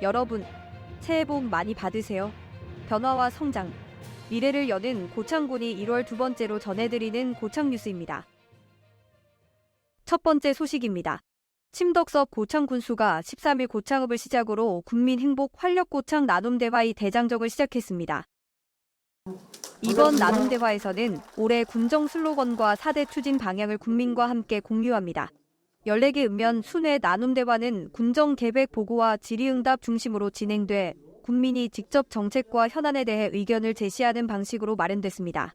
여러분, 새해 복 많이 받으세요. 변화와 성장, 미래를 여는 고창군이 1월 두 번째로 전해드리는 고창 뉴스입니다. 첫 번째 소식입니다. 침덕섭 고창 군수가 13일 고창읍을 시작으로 국민 행복 활력 고창 나눔 대화의 대장정을 시작했습니다. 이번 나눔 대화에서는 올해 군정 슬로건과 4대 추진 방향을 국민과 함께 공유합니다. 14개 읍면 순회 나눔 대화는 군정 계획 보고와 질의응답 중심으로 진행돼 국민이 직접 정책과 현안에 대해 의견을 제시하는 방식으로 마련됐습니다.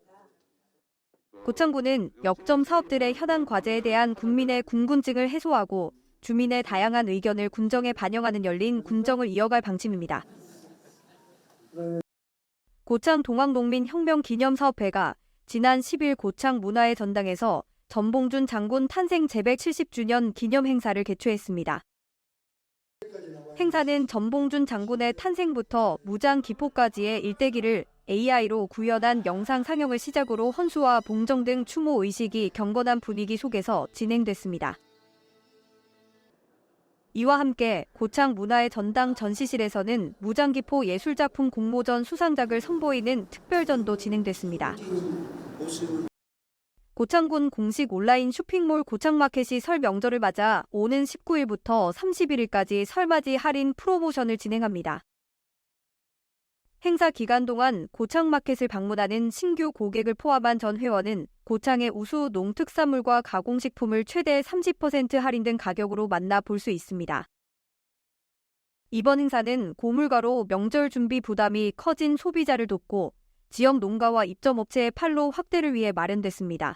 고창군은 역점 사업들의 현안 과제에 대한 국민의 궁금증을 해소하고 주민의 다양한 의견을 군정에 반영하는 열린 군정을 이어갈 방침입니다. 고창 동학농민혁명기념사업회가 지난 10일 고창 문화의 전당에서 전봉준 장군 탄생 제170주년 기념 행사를 개최했습니다. 행사는 전봉준 장군의 탄생부터 무장 기포까지의 일대기를 AI로 구현한 영상 상영을 시작으로 헌수와 봉정 등 추모 의식이 경건한 분위기 속에서 진행됐습니다. 이와 함께 고창 문화의 전당 전시실에서는 무장기포 예술작품 공모전 수상작을 선보이는 특별전도 진행됐습니다. 고창군 공식 온라인 쇼핑몰 고창마켓이 설 명절을 맞아 오는 19일부터 31일까지 설맞이 할인 프로모션을 진행합니다. 행사 기간 동안 고창마켓을 방문하는 신규 고객을 포함한 전 회원은 고창의 우수 농특산물과 가공식품을 최대 30% 할인 등 가격으로 만나볼 수 있습니다. 이번 행사는 고물가로 명절 준비 부담이 커진 소비자를 돕고 지역 농가와 입점업체의 판로 확대를 위해 마련됐습니다.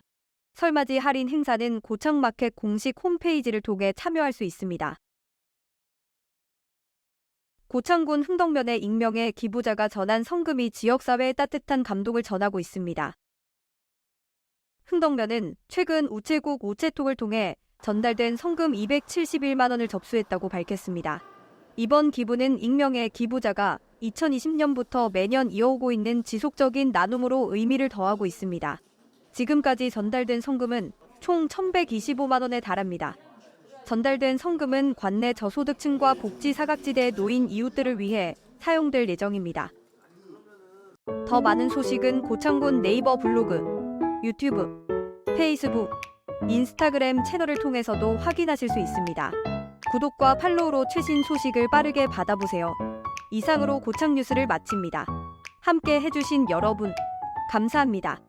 설맞이 할인 행사는 고창마켓 공식 홈페이지를 통해 참여할 수 있습니다. 고창군 흥덕면의 익명의 기부자가 전한 성금이 지역사회에 따뜻한 감동을 전하고 있습니다. 흥덕면은 최근 우체국 우체통을 통해 전달된 성금 271만 원을 접수했다고 밝혔습니다. 이번 기부는 익명의 기부자가 2020년부터 매년 이어오고 있는 지속적인 나눔으로 의미를 더하고 있습니다. 지금까지 전달된 성금은 총 1,125만 원에 달합니다. 전달된 성금은 관내 저소득층과 복지 사각지대 노인 이웃들을 위해 사용될 예정입니다. 더 많은 소식은 고창군 네이버 블로그, 유튜브, 페이스북, 인스타그램 채널을 통해서도 확인하실 수 있습니다. 구독과 팔로우로 최신 소식을 빠르게 받아보세요. 이상으로 고창 뉴스를 마칩니다. 함께 해주신 여러분, 감사합니다.